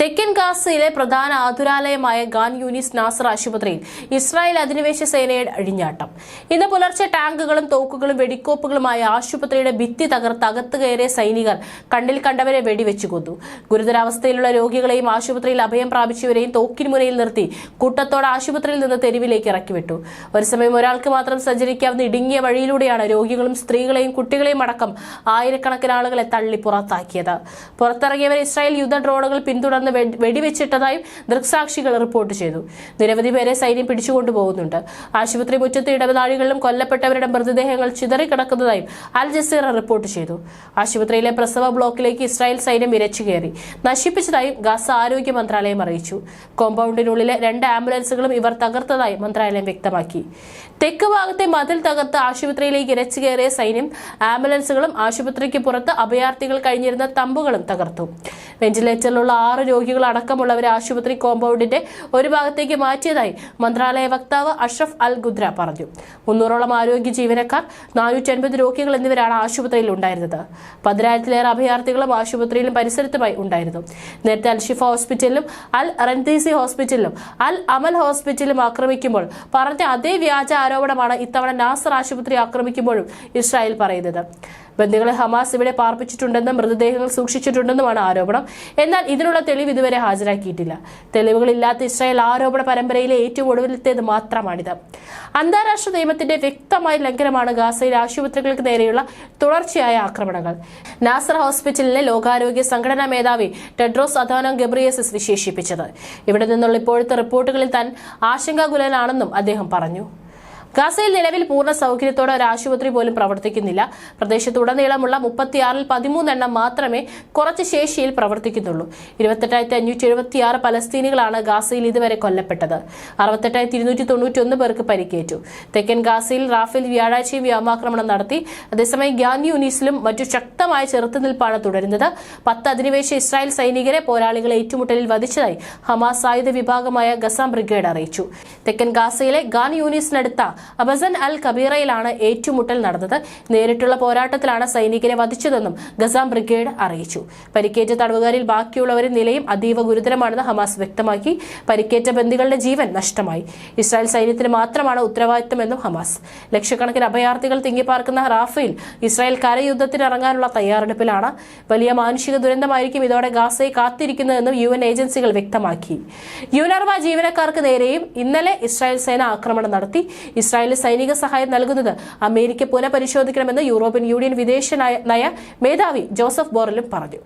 തെക്കൻ ഗാസയിലെ പ്രധാന ആതുരാലയമായ ഗാൻ യൂനിസ് നാസർ ആശുപത്രിയിൽ ഇസ്രായേൽ അധിനിവേശ സേനയുടെ അഴിഞ്ഞാട്ടം. ഇന്ന് പുലർച്ചെ ടാങ്കുകളും തോക്കുകളും വെടിക്കോപ്പുകളുമായി ആശുപത്രിയുടെ ഭിത്തി തകർത്ത് അകത്ത് കയറിയ സൈനികർ കണ്ണിൽ കണ്ടവരെ വെടിവെച്ചു കൊന്നു. ഗുരുതരാവസ്ഥയിലുള്ള രോഗികളെയും ആശുപത്രിയിൽ അഭയം പ്രാപിച്ചവരെയും തോക്കിന് മുനയിൽ നിർത്തി കൂട്ടത്തോടെ ആശുപത്രിയിൽ നിന്ന് തെരുവിലേക്ക് ഇറക്കിവിട്ടു. ഒരു സമയം ഒരാൾക്ക് മാത്രം സഞ്ചരിക്കാവുന്ന ഇടുങ്ങിയ വഴിയിലൂടെയാണ് രോഗികളും സ്ത്രീകളെയും കുട്ടികളെയും അടക്കം ആയിരക്കണക്കിന് ആളുകളെ തള്ളി പുറത്താക്കിയത് പുറത്തിറങ്ങിയവർ ഇസ്രായേൽ യുദ്ധ ഡ്രോണുകൾ പിന്തുടർന്ന് വെ- വെടിവെച്ചിട്ടതായും ദൃക്സാക്ഷികൾ റിപ്പോർട്ട് ചെയ്തു. നിരവധി പേരെ സൈന്യം പിടിച്ചുകൊണ്ടുപോകുന്നുണ്ട് ആശുപത്രി മുറ്റത്ത് ഇടപെടാളികളിലും കൊല്ലപ്പെട്ടവരുടെ മൃതദേഹങ്ങൾ ചിതറിക്കിടക്കുന്നതായും അൽ ജസീറ റിപ്പോർട്ട് ചെയ്തു. ആശുപത്രിയിലെ പ്രസവ ബ്ലോക്കിലേക്ക് ഇസ്രായേൽ സൈന്യം ഇരച്ചു കയറി. നശിപ്പിച്ചതായും ഗാസ ആരോഗ്യ മന്ത്രാലയം അറിയിച്ചു. കോമ്പൗണ്ടിനുള്ളിലെ രണ്ട് ആംബുലൻസുകളും ഇവർ തകർത്തതായി മന്ത്രാലയം വ്യക്തമാക്കി. തെക്ക് ഭാഗത്തെ മതിൽ തകർത്ത് ആശുപത്രിയിലേക്ക് ഇരച്ചു കയറിയ സൈന്യം ആംബുലൻസുകളും ആശുപത്രിക്ക് പുറത്ത് അഭയാർത്ഥികൾ കഴിഞ്ഞിരുന്ന തമ്പുകളും തകർത്തു. വെന്റിലേറ്ററിലുള്ള ആറ് രോഗികൾ അടക്കമുള്ളവരെ ആശുപത്രി കോമ്പൗണ്ടിന്റെ ഒരു ഭാഗത്തേക്ക് മാറ്റിയതായി മന്ത്രാലയ വക്താവ് അഷ്റഫ് അൽ ഗുദ്ര പറഞ്ഞു. മുന്നൂറോളം ആരോഗ്യ ജീവനക്കാർ നാനൂറ്റി അൻപത് രോഗികൾ എന്നിവരാണ് ആശുപത്രിയിൽ ഉണ്ടായിരുന്നത്. പതിനായിരത്തിലേറെ അഭയാർത്ഥികളും ആശുപത്രിയിലും പരിസരത്തുമായി ഉണ്ടായിരുന്നു. നേരത്തെ അൽഷിഫ ഹോസ്പിറ്റലിലും അൽ റൻതീസി ഹോസ്പിറ്റലിലും അൽ അമൽ ഹോസ്പിറ്റലിലും ആക്രമിക്കുമ്പോൾ പറഞ്ഞ അതേ വ്യാജ ആരോപണമാണ് ഇത്തവണ നാസർ ആശുപത്രി ആക്രമിക്കുമ്പോഴും ഇസ്രായേൽ പറയുന്നത്. ബന്ദികളെ ഹമാസ് ഇവിടെ പാർപ്പിച്ചിട്ടുണ്ടെന്നും മൃതദേഹങ്ങൾ സൂക്ഷിച്ചിട്ടുണ്ടെന്നുമാണ് ആരോപണം. എന്നാൽ ഇതിനുള്ള തെളിവ് ഇതുവരെ ഹാജരാക്കിയിട്ടില്ല. തെളിവുകളില്ലാത്ത ഇസ്രായേൽ ആരോപണ പരമ്പരയിലെ ഏറ്റവും ഒടുവിലത്തേത് മാത്രമാണിത്. അന്താരാഷ്ട്ര നിയമത്തിന്റെ വ്യക്തമായ ലംഘനമാണ് ഗാസയിലെ ആശുപത്രികൾക്ക് നേരെയുള്ള തുടർച്ചയായ ആക്രമണങ്ങൾ. നാസർ ഹോസ്പിറ്റലിലെ ലോകാരോഗ്യ സംഘടനാ മേധാവി ടെഡ്രോസ് അധാനം ഗബ്രിയസിസ് വിശേഷിപ്പിച്ചത്. ഇവിടെ നിന്നുള്ള ഇപ്പോഴത്തെ റിപ്പോർട്ടുകളിൽ താൻ ആശങ്കാകുലനാണെന്നും അദ്ദേഹം പറഞ്ഞു. ഗാസയിൽ നിലവിൽ പൂർണ സൗകര്യത്തോടെ ഒരു ആശുപത്രി പോലും പ്രവർത്തിക്കുന്നില്ല. പ്രദേശത്തുടനീളമുള്ള മുപ്പത്തിയാറിൽ പതിമൂന്നെണ്ണം മാത്രമേ കുറച്ച് ശേഷിയിൽ പ്രവർത്തിക്കുന്നുള്ളൂ. ഇരുപത്തെട്ടായിരത്തി അഞ്ഞൂറ്റി എഴുപത്തിയാറ് പലസ്തീനികളാണ് ഗാസയിൽ ഇതുവരെ കൊല്ലപ്പെട്ടത്. അറുപത്തെട്ടായിരത്തി ഇരുന്നൂറ്റി തൊണ്ണൂറ്റി ഒന്ന് പേർക്ക് പരിക്കേറ്റു. തെക്കൻ ഗാസയിൽ റാഫേൽ വ്യാഴാഴ്ചയും വ്യോമാക്രമണം നടത്തി. അതേസമയം ഗ്യാൻ യൂനീസിലും മറ്റു ശക്തമായ ചെറുത്തുനിൽപ്പാണ് തുടരുന്നത്. പത്ത് അധിനിവേശ ഇസ്രായേൽ സൈനികരെ പോരാളികളെ ഏറ്റുമുട്ടലിൽ വധിച്ചതായി ഹമാസ് ആയുധ വിഭാഗമായ ഗസാം ബ്രിഗേഡ് അറിയിച്ചു. തെക്കൻ ഗാസയിലെ ഗാൻ യൂനീസിനടുത്ത അബസൻ അൽ കബീറയിലാണ് ഏറ്റുമുട്ടൽ നടന്നത്. നേരിട്ടുള്ള പോരാട്ടത്തിലാണ് സൈനികരെ വധിച്ചതെന്നും ഗസാം ബ്രിഗേഡ് അറിയിച്ചു. പരിക്കേറ്റ തടവുകാരിൽ ബാക്കിയുള്ളവരുടെ നിലയും അതീവ ഗുരുതരമാണെന്ന് ഹമാസ് വ്യക്തമാക്കി. പരിക്കേറ്റ ബന്ധികളുടെ ജീവൻ നഷ്ടമായി. ഇസ്രായേൽ സൈന്യത്തിന് മാത്രമാണ് ഉത്തരവാദിത്തമെന്നും ഹമാസ്. ലക്ഷക്കണക്കിന് അഭയാർത്ഥികൾ തിങ്ങിപ്പാർക്കുന്ന റാഫയിൽ ഇസ്രായേൽ കരയുദ്ധത്തിന് ഇറങ്ങാനുള്ള തയ്യാറെടുപ്പിലാണ്. വലിയ മാനുഷിക ദുരന്തമായിരിക്കും ഇതോടെ ഗാസയെ കാത്തിരിക്കുന്നതെന്നും യു എൻ ഏജൻസികൾ വ്യക്തമാക്കി. യുനർവ ജീവനക്കാർക്ക് നേരെയും ഇന്നലെ ഇസ്രായേൽ സേന ആക്രമണം നടത്തി. ഇസ്രായേലിന് സൈനിക സഹായം നൽകുന്നത് അമേരിക്ക പുനഃപരിശോധിക്കണമെന്ന് യൂറോപ്യൻ യൂണിയൻ വിദേശ നയ മേധാവി ജോസഫ് ബോറലും പറഞ്ഞു.